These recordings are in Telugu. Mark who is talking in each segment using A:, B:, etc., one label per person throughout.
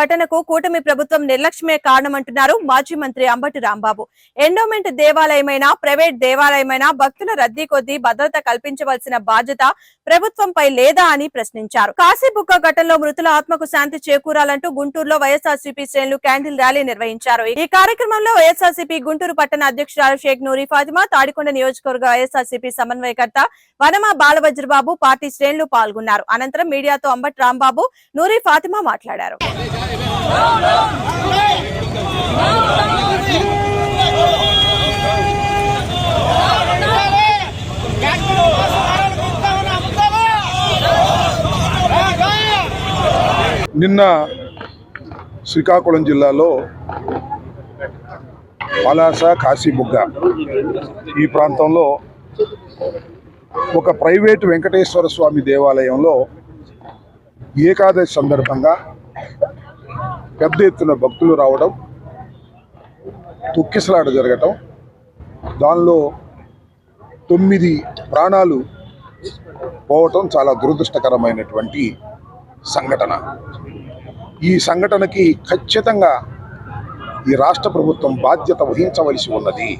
A: ఘటనకు కూటమి ప్రభుత్వం నిర్లక్ష్యమే కారణమంటున్నారు మాజీ మంత్రి అంబటి రాంబాబు. ఎండోమెంట్ దేవాలయమైనా ప్రైవేట్ దేవాలయమైనా భక్తుల రద్దీ కొద్దీ భద్రత కల్పించవలసిన బాధ్యత ప్రభుత్వంపై లేదా అని ప్రశ్నించారు. కాశీబుక్క ఘటనలో మృతుల ఆత్మకు శాంతి చేకూరాలంటూ గుంటూరులో వైఎస్ఆర్సీపీ శ్రేణులు క్యాండిల్ ర్యాలీ నిర్వహించారు. ఈ కార్యక్రమంలో వైఎస్ఆర్సీపీ గుంటూరు పట్టణ అధ్యక్షురాలు షేక్ నూరి ఫాతిమా తాడికొండ నియోజకవర్గ వైఎస్ఆర్సీపీ సమన్వయకర్త వనమా బాలవజ్రబాబు పార్టీ శ్రేణులు పాల్గొన్నారు. అనంతరం మీడియాతో అంబటి రాంబాబు నూరి ఫాతిమా మాట్లాడారు.
B: నిన్న శ్రీకాకుళం జిల్లాలో పలాస కాశీబుగ్గ ఈ ప్రాంతంలో ఒక ప్రైవేటు వెంకటేశ్వర స్వామి దేవాలయంలో ఏకాదశి సందర్భంగా పెద్ద ఎత్తున భక్తులు రావడం తొక్కిసలాట జరగటం దానిలో తొమ్మిది ప్రాణాలు పోవటం చాలా దురదృష్టకరమైనటువంటి సంఘటన. ఈ సంఘటనకి ఖచ్చితంగా ఈ రాష్ట్ర ప్రభుత్వం బాధ్యత వహించవలసి ఉన్నది.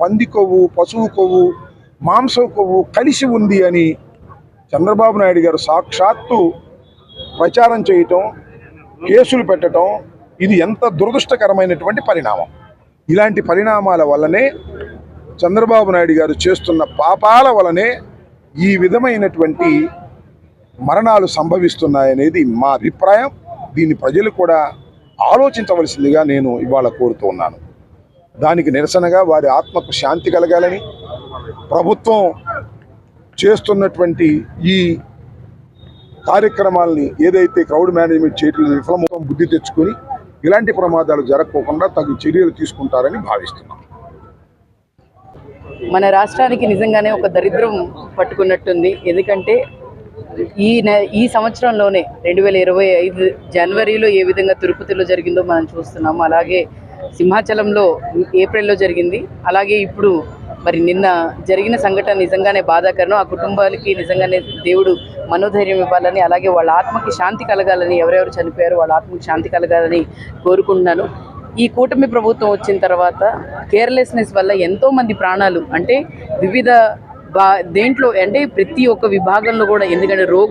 B: పంది కొవ్వు పశువు కొవ్వు మాంసం కొవ్వు కలిసి ఉంది అని చంద్రబాబు నాయుడు గారు సాక్షాత్తు ప్రచారం చేయటం కేసులు పెట్టడం ఇది ఎంత దురదృష్టకరమైనటువంటి పరిణామం. ఇలాంటి పరిణామాల వల్లనే చంద్రబాబు నాయుడు గారు చేస్తున్న పాపాల వలనే ఈ విధమైనటువంటి మరణాలు సంభవిస్తున్నాయనేది మా అభిప్రాయం. దీన్ని ప్రజలు కూడా ఆలోచించవలసిందిగా నేను ఇవాళ కోరుతూ ఉన్నాను. దానికి నిరసనగా వారి ఆత్మకు శాంతి కలగాలని ప్రభుత్వం చేస్తున్నటువంటి ఈ కార్యక్రమాలని ఏదైతే క్రౌడ్ మేనేజ్మెంట్ చేయట్లేదు విఫలమూలం బుద్ధి తెచ్చుకొని ఇలాంటి ప్రమాదాలు జరగకోకుండా తగు చర్యలు తీసుకుంటారని భావిస్తున్నాం.
C: మన రాష్ట్రానికి నిజంగానే ఒక దరిద్రం పట్టుకున్నట్టుంది. ఎందుకంటే ఈ ఈ సంవత్సరంలోనే రెండు వేల ఇరవై ఐదు జనవరిలో ఏ విధంగా తిరుపతిలో జరిగిందో మనం చూస్తున్నాము. అలాగే సింహాచలంలో ఏప్రిల్లో జరిగింది. అలాగే ఇప్పుడు మరి నిన్న జరిగిన సంఘటన నిజంగానే బాధాకరం. ఆ కుటుంబాలకి నిజంగానే దేవుడు మనోధైర్యం ఇవ్వాలని అలాగే వాళ్ళ ఆత్మకి శాంతి కలగాలని ఎవరెవరు చనిపోయారో వాళ్ళ ఆత్మకి శాంతి కలగాలని కోరుకుంటున్నాను. ఈ కూటమి ప్రభుత్వం వచ్చిన తర్వాత కేర్లెస్నెస్ వల్ల ఎంతోమంది ప్రాణాలు అంటే వివిధ బా దేంట్లో అంటే ప్రతి ఒక్క విభాగంలో కూడా ఎందుకంటే రోగు